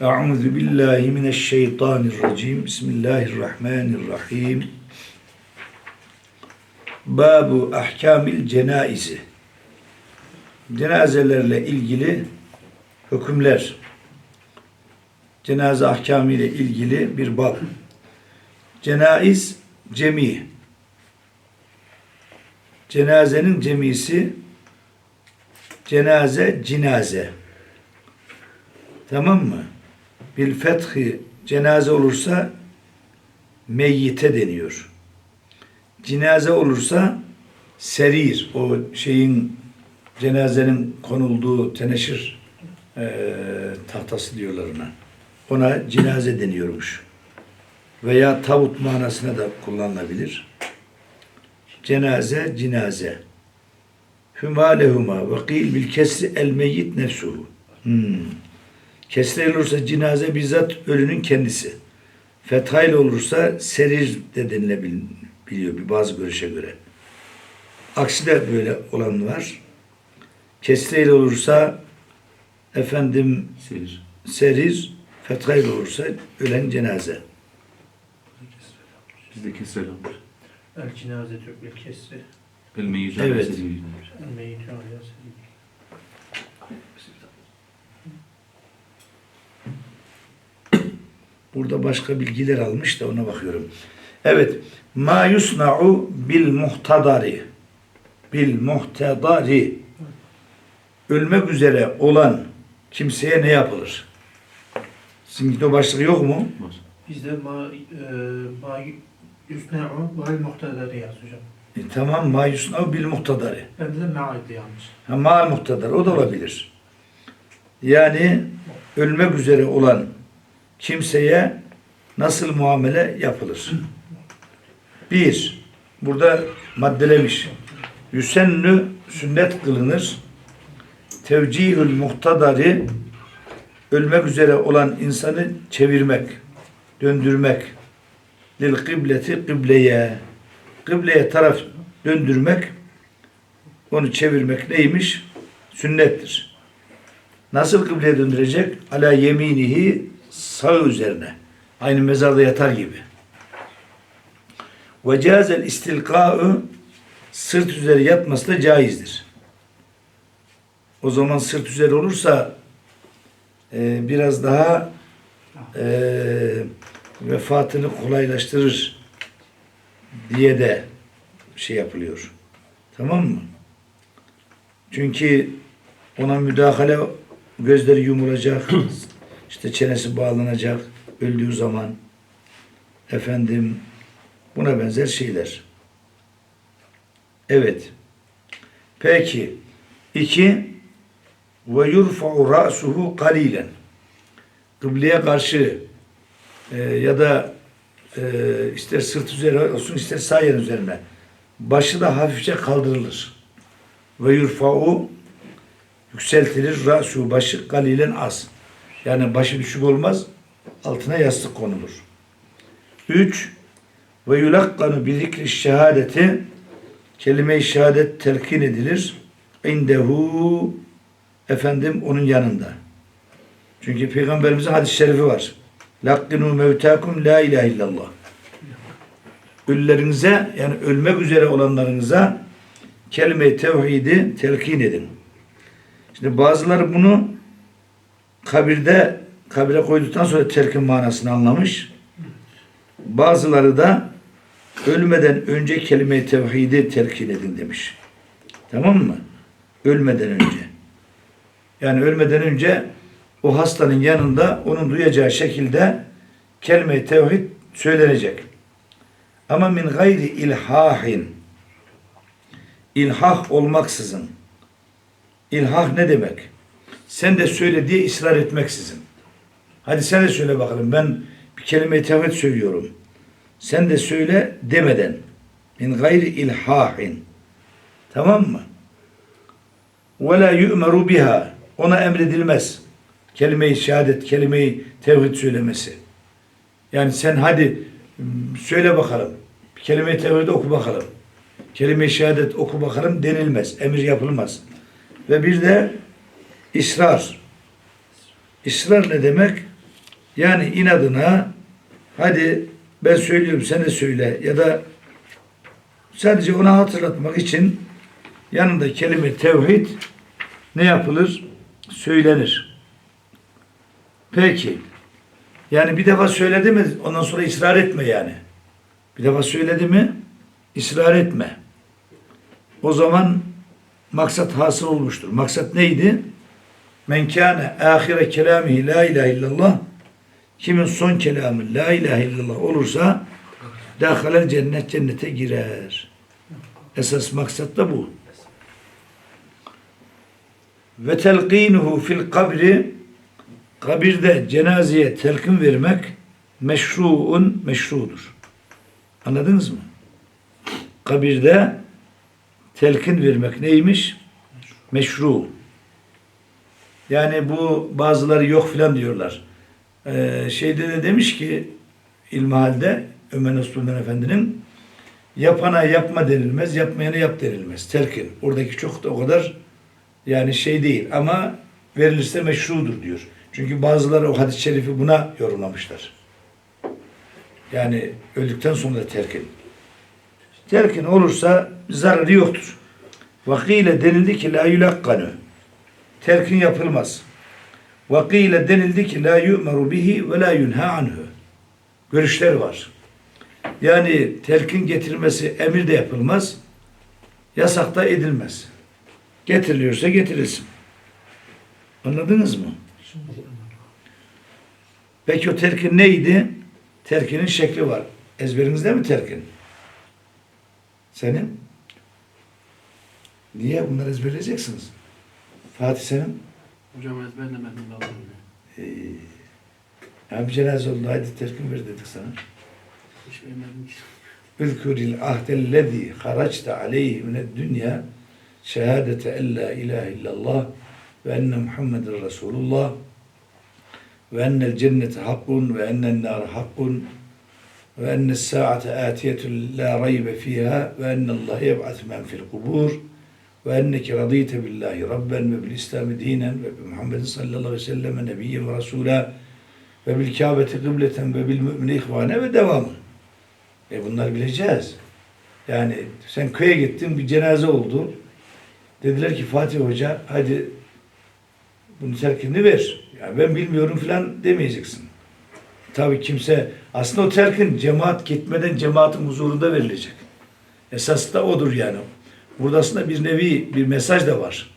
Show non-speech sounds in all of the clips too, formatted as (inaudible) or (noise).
Euzu billahi mineşşeytanirracim. Bismillahirrahmanirrahim. Babu ahkamil cenaizi. Cenazelerle ilgili hükümler. Cenaze ahkamı ile ilgili bir bab. Cenaiz cemi. Cenazenin cemisi cenaze cinaze. Tamam mı? Bil fethi cenaze olursa meyyite deniyor. Cinaze olursa serir. O şeyin cenazenin konulduğu teneşir eee, tahtası diyorlar ona. Ona cinaze deniyormuş. Veya tavut manasına da kullanılabilir. Cenaze, cinaze. Hüma lehuma ve kıl bil kesri el meyyit nefsuhu. Hmm. Kesreyle olursa cinaze bizzat ölünün kendisi. Fethayla olursa serir de denilebiliyor bir bazı görüşe göre. Aksi de böyle olan var. Kesreyle olursa efendim Serir. serir, fethayla olursa ölen cenaze. Bizde kesrel almış. El cinaze tübül kesri. El meyyit Evet. El Burada başka bilgiler almış da ona bakıyorum. Evet. Ma yusna'u bil muhtadari. Bil muhtadari. Ölmek üzere olan kimseye ne yapılır? Sizinkide o başlık yok mu? Bizde ma, e, ma yusne'u vel muhtederi yaz hocam. E, tamam. Ma yusna'u bil muhtadari. Bende de ma'ydı yanlış. Ha, mal muhtadar. O da olabilir. Yani ölmek üzere olan kimseye nasıl muamele yapılır? Bir, burada maddelemiş. Yüsennü sünnet kılınır. Tevcihül muhtadari ölmek üzere olan insanı çevirmek, döndürmek. Lil kıbleti kıbleye. Kıbleye taraf döndürmek, onu çevirmek neymiş? Sünnettir. Nasıl kıbleye döndürecek? Ala yeminihi sağ üzerine. Aynı mezarda yatar gibi. Ve cazel istilka'u sırt üzeri yatması da caizdir. O zaman sırt üzeri olursa e, biraz daha e, vefatını kolaylaştırır diye de şey yapılıyor. Tamam mı? Çünkü ona müdahale gözleri yumulacak, (clears throat) işte çenesi bağlanacak öldüğü zaman efendim buna benzer şeyler. Evet. Peki. iki ve yurfa'u ra'suhu kalilen. Kıbleye karşı e, ya da e, ister sırt üzeri olsun ister sağ yer üzerine başı da hafifçe kaldırılır. Ve yurfa'u yükseltilir ra'su başı kalilen az. Yani başı düşük olmaz altına yastık konulur. Üç ve yulakkanu bi zikri şehadeti kelime-i şehadet telkin edilir. İndehu efendim onun yanında. Çünkü Peygamberimizin hadis-i şerifi var. Lakkinu mevtakum la ilahe illallah. Ölülerinize yani ölmek üzere olanlarınıza kelime-i tevhidi telkin edin. Şimdi bazıları bunu kabirde kabire koyduktan sonra telkin manasını anlamış. Bazıları da ölmeden önce kelime-i tevhidi telkin edin demiş. Tamam mı? Ölmeden önce. Yani ölmeden önce o hastanın yanında onun duyacağı şekilde kelime-i tevhid söylenecek. Ama min gayri ilhahin ilhah olmaksızın ilhah ne demek? Sen de söyle diye ısrar etmeksizin. Hadi sen de söyle bakalım. Ben bir kelime-i tevhid söylüyorum. Sen de söyle demeden. Min gayri ilhahin. Tamam mı? Ve la yu'meru biha. Ona emredilmez. Kelime-i şehadet, kelime-i tevhid söylemesi. Yani sen hadi söyle bakalım. Kelime-i tevhid oku bakalım. Kelime-i şehadet oku bakalım denilmez. Emir yapılmaz. Ve bir de ısrar. İsrar ne demek? Yani inadına hadi ben söylüyorum sen söyle ya da sadece ona hatırlatmak için yanında kelime tevhid ne yapılır? Söylenir. Peki. Yani bir defa söyledi mi ondan sonra ısrar etme yani. Bir defa söyledi mi ısrar etme. O zaman maksat hasıl olmuştur. Maksat neydi? Men kâne âhire kelâmihi la ilahe illallah kimin son kelamı la ilahe illallah olursa dâhalel cennet cennete girer. Esas maksat da bu. Ve telqinuhu fil kabri kabirde cenazeye telkin vermek meşruun meşrudur. Anladınız mı? Kabirde telkin vermek neymiş? Meşru. Yani bu bazıları yok filan diyorlar. Ee, şeyde de demiş ki İlmihal'de Ömer Nasullân Efendi'nin yapana yapma denilmez, yapmayana yap denilmez. Telkin. Oradaki çok da o kadar yani şey değil ama verilirse meşrudur diyor. Çünkü bazıları o hadis-i şerifi buna yorumlamışlar. Yani öldükten sonra telkin. Telkin olursa zararı yoktur. Vakile denildi ki la yulakkanu. Telkin yapılmaz. Vakile denildi ki la yu'meru bihi ve la yunha anhu. Görüşler var. Yani telkin getirmesi emir de yapılmaz. Yasak da edilmez. Getiriliyorsa getirilsin. Anladınız mı? Peki o telkin neydi? Telkinin şekli var. Ezberinizde mi telkin? Senin? Niye bunları ezberleyeceksiniz? Fatih senin? Hocam ezberlemedim vallahi. Ee, ya bir cenaze oldu. Haydi telkin ver dedik sana. Hiç vermedim ki. Ülküril ahdellezî haraçte aleyhi mined dünya şehadete en la ilahe illallah ve enne Muhammeden Resulullah ve ennel cennete hakkun ve ennen nâre hakkun ve enne saate atiyetun la raybe fiha ve ennallâhe yeb'at men fil kubur ve enneke radîte billahi rabben ve bil İslami dinen ve bi Muhammedin sallallahu aleyhi ve sellem nebiyyen ve rasûlâ ve bil kâbeti kıbleten ve bil mü'mine ihvane ve devamı. E bunları bileceğiz. Yani sen köye gittin bir cenaze oldu. Dediler ki Fatih Hoca hadi bunu terkini ver. Ya ben bilmiyorum falan demeyeceksin. Tabii kimse aslında o terkin cemaat gitmeden cemaatin huzurunda verilecek. Esas da odur yani. Burada aslında bir nevi bir mesaj da var.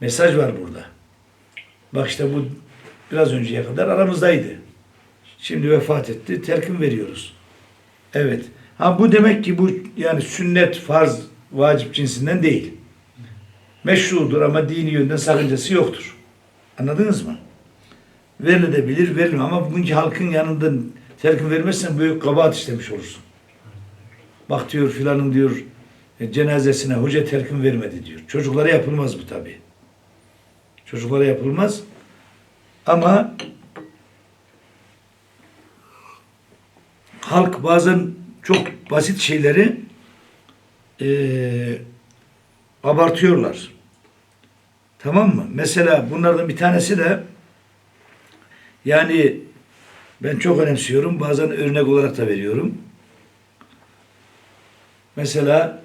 Mesaj var burada. Bak işte bu biraz önceye kadar aramızdaydı. Şimdi vefat etti. Terkin veriyoruz. Evet. Ha bu demek ki bu yani sünnet, farz, vacip cinsinden değil. Meşrudur ama dini yönden sakıncası yoktur. Anladınız mı? Verilebilir, verilmez ama bugünkü halkın yanında terkin vermezsen büyük kabahat işlemiş olursun. Bak diyor filanın diyor cenazesine hoca terkin vermedi diyor. Çocuklara yapılmaz bu tabi. Çocuklara yapılmaz. Ama halk bazen çok basit şeyleri eee, abartıyorlar. Tamam mı? Mesela bunlardan bir tanesi de yani ben çok önemsiyorum. Bazen örnek olarak da veriyorum. Mesela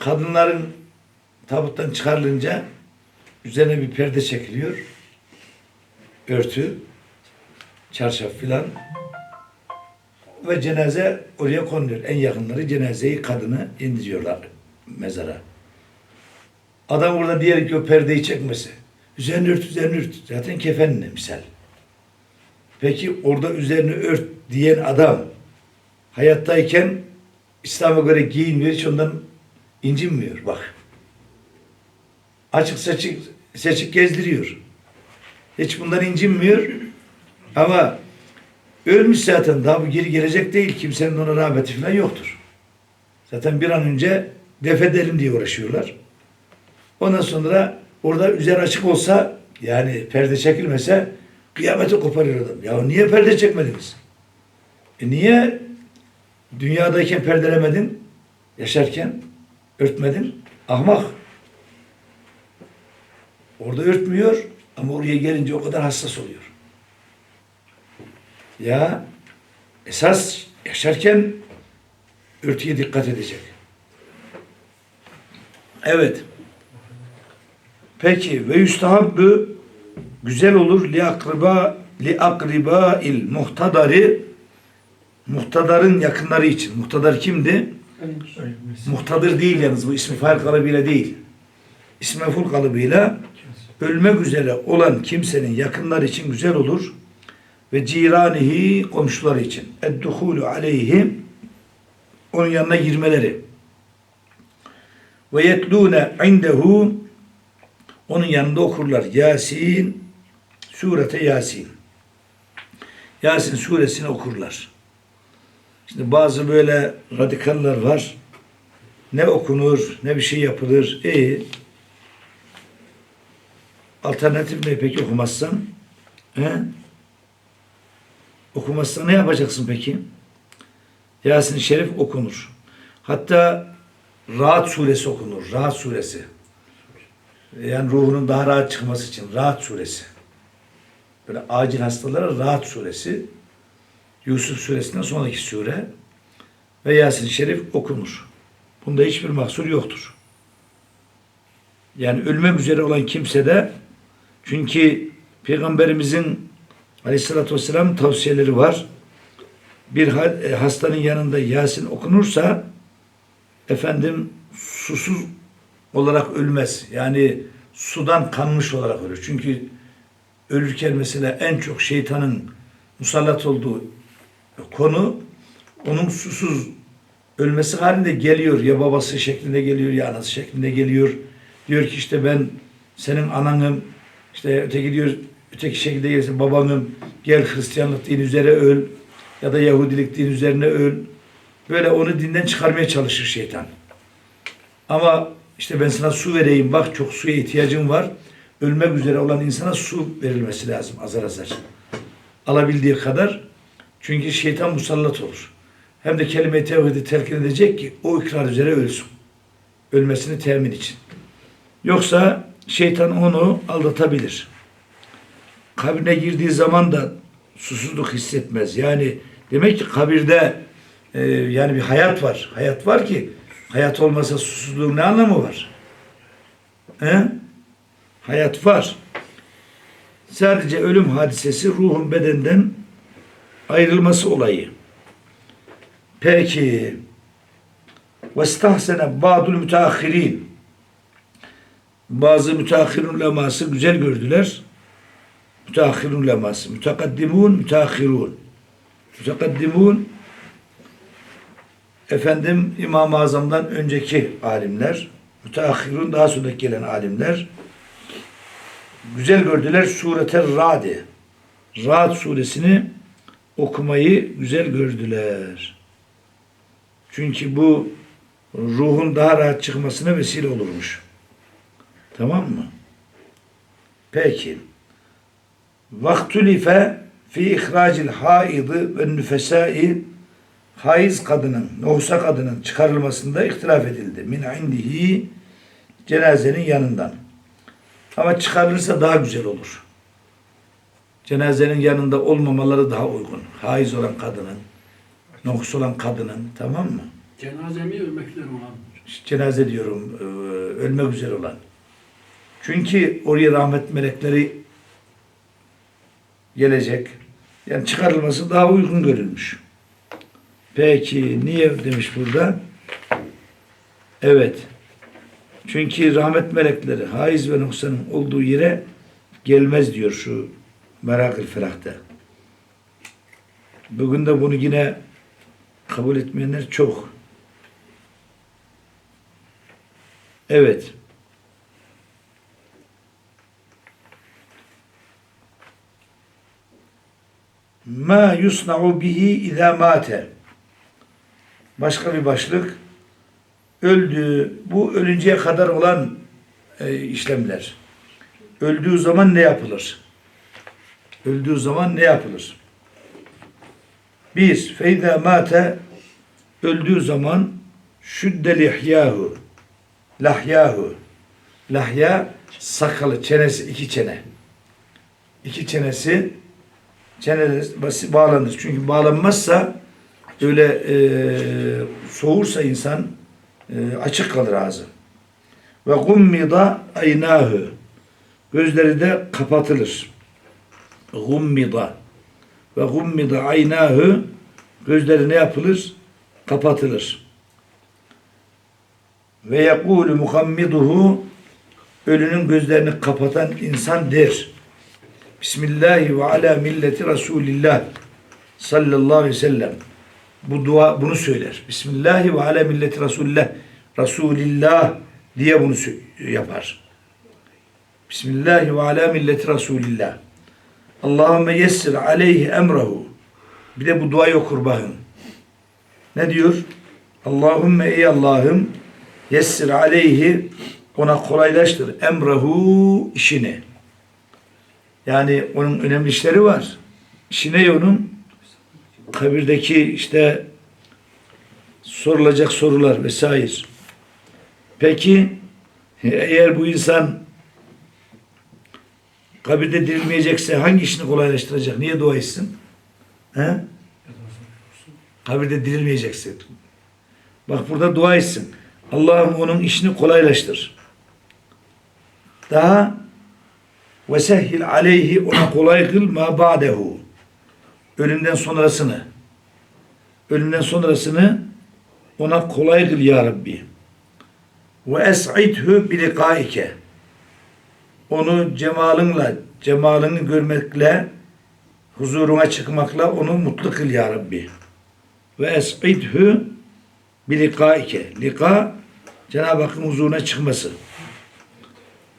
kadınların tabuttan çıkarılınca üzerine bir perde çekiliyor. Örtü, çarşaf filan ve cenaze oraya konuluyor. En yakınları cenazeyi kadını indiriyorlar mezara. Adam orada diğer ki o perdeyi çekmesi. Üzerini ört, üzerini ört. Zaten kefenle misal. Peki orada üzerini ört diyen adam hayattayken İslam'a göre giyinmiyor, hiç ondan incinmiyor. Bak. Açık seçik, seçik gezdiriyor. Hiç bundan incinmiyor. Ama ölmüş zaten daha bu geri gelecek değil. Kimsenin ona rağbeti falan yoktur. Zaten bir an önce defedelim diye uğraşıyorlar. Ondan sonra orada üzeri açık olsa yani perde çekilmese kıyameti koparıyor adam. Ya niye perde çekmediniz? E niye dünyadayken perdelemedin? Yaşarken örtmedin? Ahmak. Orada örtmüyor ama oraya gelince o kadar hassas oluyor. Ya esas yaşarken örtüye dikkat edecek. Evet. Peki ve yustahabbü güzel olur li akriba li akriba il muhtadari muhtadarın yakınları için. Muhtadar kimdi? Muhtadır değil yalnız bu ismi fail kalıbıyla değil. İsmi mef'ul kalıbıyla ölmek üzere olan kimsenin yakınları için güzel olur ve ciranihi komşuları için edduhulu aleyhim onun yanına girmeleri ve yetlûne indehu onun yanında okurlar. Yasin surete Yasin. Yasin suresini okurlar. Şimdi bazı böyle radikaller var. Ne okunur, ne bir şey yapılır. E alternatif ne peki okumazsan? He? Okumazsan ne yapacaksın peki? Yasin-i Şerif okunur. Hatta Rahat suresi okunur. Rahat suresi. Yani ruhunun daha rahat çıkması için Rahat suresi. Böyle acil hastalara Rahat suresi. Yusuf suresinden sonraki sure ve Yasin-i Şerif okunur. Bunda hiçbir mahsur yoktur. Yani ölmek üzere olan kimse de çünkü Peygamberimizin Aleyhisselatü Vesselam tavsiyeleri var. Bir e, hastanın yanında Yasin okunursa efendim susuz olarak ölmez. Yani sudan kanmış olarak ölür. Çünkü ölürken mesela en çok şeytanın musallat olduğu konu onun susuz ölmesi halinde geliyor. Ya babası şeklinde geliyor ya anası şeklinde geliyor. Diyor ki işte ben senin ananım. İşte öteki diyor öteki şekilde gelirse babanım gel Hristiyanlık din üzere öl ya da Yahudilik din üzerine öl. Böyle onu dinden çıkarmaya çalışır şeytan. Ama işte ben sana su vereyim bak çok suya ihtiyacım var. Ölmek üzere olan insana su verilmesi lazım azar azar. Alabildiği kadar. Çünkü şeytan musallat olur. Hem de kelime-i tevhidi telkin edecek ki o ikrar üzere ölsün. Ölmesini temin için. Yoksa şeytan onu aldatabilir. Kabrine girdiği zaman da susuzluk hissetmez. Yani demek ki kabirde e, yani bir hayat var. Hayat var ki hayat olmasa susuzluğun ne anlamı var? He? Hayat var. Sadece ölüm hadisesi ruhun bedenden ayrılması olayı. Peki vestahsene ba'dul müteahhirin bazı müteahhirun uleması güzel gördüler. Müteahhirun uleması. Mütekaddimun, müteahhirun. Mütekaddimun efendim İmam-ı Azam'dan önceki alimler. Müteahhirun daha sonra gelen alimler. Güzel gördüler surete Ra'di. Ra'd suresini okumayı güzel gördüler. Çünkü bu ruhun daha rahat çıkmasına vesile olurmuş. Tamam mı? Peki. Vaktulife fi ihracil haidı ve nüfesai haiz kadının, nohusa kadının çıkarılmasında ihtilaf edildi. Min indihi cenazenin yanından. Ama çıkarılırsa daha güzel olur. Cenazenin yanında olmamaları daha uygun. Haiz olan kadının, nohus olan kadının, tamam mı? Cenazemi ölmek üzere olan. cenaze diyorum e, ölmek üzere olan. Çünkü oraya rahmet melekleri gelecek. Yani çıkarılması daha uygun görülmüş. Peki niye demiş burada? Evet. Çünkü rahmet melekleri haiz ve noksanın olduğu yere gelmez diyor şu Merakül Felah'ta. Bugün de bunu yine kabul etmeyenler çok. Evet. Ma yusna'u bihi izâ mâte. Başka bir başlık. Öldüğü, bu ölünceye kadar olan e, işlemler. Öldüğü zaman ne yapılır? Öldüğü zaman ne yapılır? Bir, feyda mate öldüğü zaman şüdde lihyahu lahyahu lahya sakalı, çenesi iki çene. İki çenesi çenesi bağlanır. Çünkü bağlanmazsa öyle e, soğursa insan e, açık kalır ağzı. Ve gummida aynahı. Gözleri de kapatılır. Gummida. Ve gummida aynahı. Gözleri ne yapılır? Kapatılır. Ve yekulu muhammiduhu ölünün gözlerini kapatan insan der. Bismillahi ve ala milleti Resulillah sallallahu aleyhi ve sellem. Bu dua bunu söyler. Bismillahi ve ala milleti Resulillah. Resulillah diye bunu yapar. Bismillahi ve ala milleti Resulillah. Allahümme yessir aleyhi emrehu. Bir de bu duayı okur bakın. Ne diyor? Allahümme ey Allah'ım yessir aleyhi ona kolaylaştır emrehu işini. Yani onun önemli işleri var. İşi ne onun? Kabirdeki işte sorulacak sorular vesaire. Peki eğer bu insan kabirde dirilmeyecekse hangi işini kolaylaştıracak? Niye dua etsin? He? Kabirde dirilmeyecekse. Bak burada dua etsin. Allah'ım onun işini kolaylaştır. Daha ve sehhil aleyhi ona kolay kıl ma ba'dehu. Ölümden sonrasını. Ölümden sonrasını ona kolay kıl ya Rabbi. Ve es'idhu bi likaike. Onu cemalınla, cemalını görmekle, huzuruna çıkmakla onu mutlu kıl ya Rabbi. Ve es'idhu bi likaike. Lika, Cenab-ı Hakk'ın huzuruna çıkması.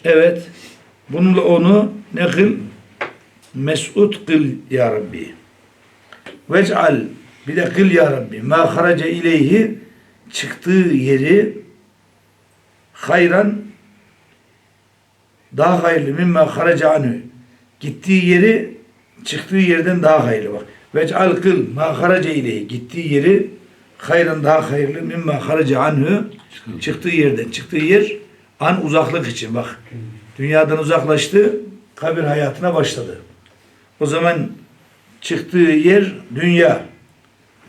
Evet, bununla onu ne kıl? Mes'ud kıl ya Rabbi. Vec'al, bir de kıl ya Rabbi. Ma haraca ileyhi, çıktığı yeri hayran daha hayırlı mimma haraca anhu. Gittiği yeri çıktığı yerden daha hayırlı bak. Vec'al kıl ma haraca ileyhi. Gittiği yeri hayran daha hayırlı mimma haraca anhu. Çıktığı yerden. Çıktığı yer an uzaklık için bak. Dünyadan uzaklaştı, kabir hayatına başladı. O zaman çıktığı yer dünya.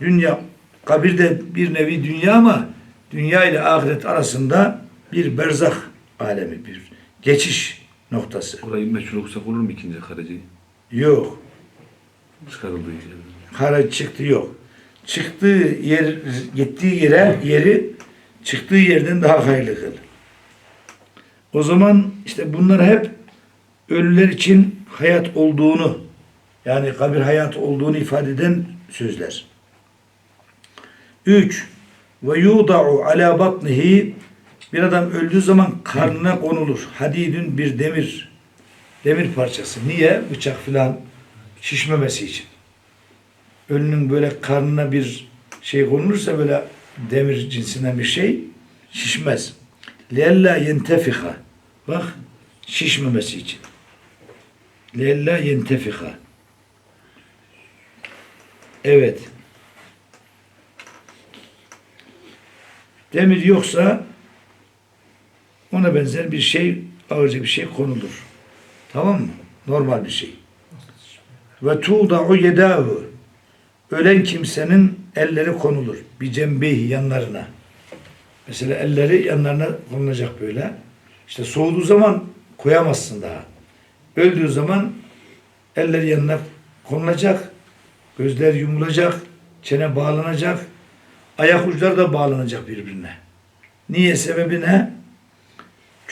Dünya kabirde bir nevi dünya ama dünya ile ahiret arasında bir berzah alemi, bir geçiş noktası. Orayı meşhur okusak olur mu ikinci karacayı? Yok. Çıkarıldığı yerden. Kara çıktı yok. Çıktığı yer, gittiği yere, yeri çıktığı yerden daha hayırlı kıl. O zaman işte bunlar hep ölüler için hayat olduğunu, yani kabir hayatı olduğunu ifade eden sözler. 3. Ve yuda'u ala batnihi bir adam öldüğü zaman karnına konulur. Hadidün bir demir. Demir parçası. Niye? Bıçak filan şişmemesi için. Ölünün böyle karnına bir şey konulursa böyle demir cinsinden bir şey şişmez. Lella yentefika. Bak şişmemesi için. Lella yentefika. Evet. Demir yoksa ona benzer bir şey, ağırca bir şey konulur. Tamam mı? Normal bir şey. Ve tuğda'u yedahu. Ölen kimsenin elleri konulur. Bir cembehi yanlarına. Mesela elleri yanlarına konulacak böyle. İşte soğuduğu zaman koyamazsın daha. Öldüğü zaman elleri yanına konulacak. Gözler yumulacak. Çene bağlanacak. Ayak uçları da bağlanacak birbirine. Niye? Sebebi ne?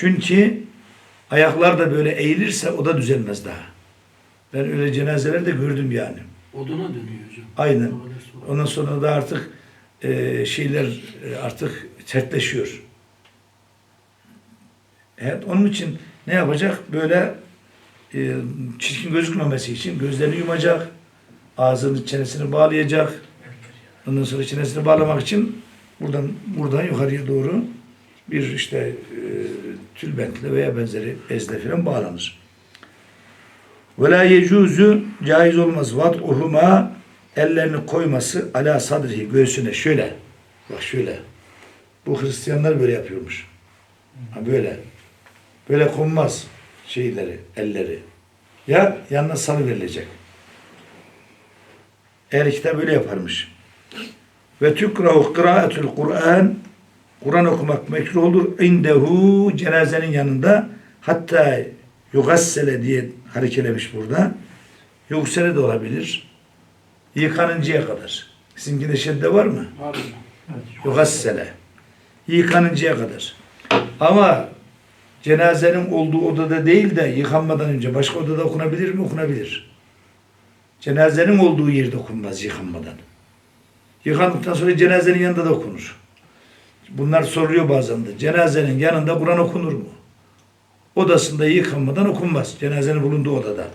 Çünkü ayaklar da böyle eğilirse o da düzelmez daha. Ben öyle cenazeler de gördüm yani. Oduna dönüyor hocam. Aynen. Ondan sonra da artık e, şeyler e, artık sertleşiyor. Evet, onun için ne yapacak? Böyle e, çirkin gözükmemesi için gözlerini yumacak, ağzını çenesini bağlayacak. Ondan sonra çenesini bağlamak için buradan buradan yukarıya doğru bir işte e, tülbentle veya benzeri bezle falan bağlanır. Ve la yecuzu caiz olmaz vat'uhuma ellerini koyması ala sadrihi göğsüne şöyle. Bak şöyle. Bu Hristiyanlar böyle yapıyormuş. Ha böyle. Böyle konmaz şeyleri, elleri. Ya yanına salı verilecek. Ehl kitap böyle yaparmış. Ve tükrahu kıraatul Kur'an Kur'an okumak mekruh olur. İndehu cenazenin yanında hatta yugassele diye harekelemiş burada. Yugsele de olabilir. Yıkanıncaya kadar. Sizinkinde şedde var mı? Var? Evet. Yugassele. Yıkanıncaya kadar. Ama cenazenin olduğu odada değil de yıkanmadan önce başka odada okunabilir mi? Okunabilir. Cenazenin olduğu yerde okunmaz yıkanmadan. Yıkandıktan sonra cenazenin yanında da okunur. Bunlar soruluyor bazen de. Cenazenin yanında Kur'an okunur mu? Odasında yıkanmadan okunmaz. Cenazenin bulunduğu odada.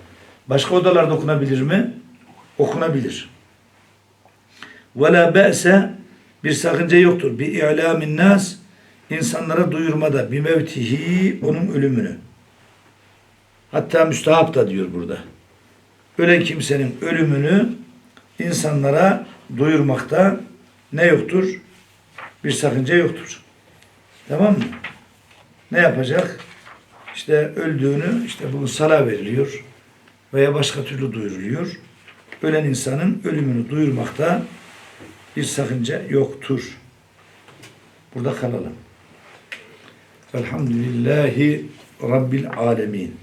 Başka odalarda okunabilir mi? Okunabilir. La be'se bir sakınca yoktur. Bi i'lamin nas insanlara duyurmada bi mevtihi onun ölümünü. Hatta müstahap da diyor burada. Ölen kimsenin ölümünü insanlara duyurmakta ne yoktur? Bir sakınca yoktur. Tamam mı? Ne yapacak? İşte öldüğünü işte bugün sala veriliyor veya başka türlü duyuruluyor. Ölen insanın ölümünü duyurmakta bir sakınca yoktur. Burada kalalım. Velhamdülillahi Rabbil alemin.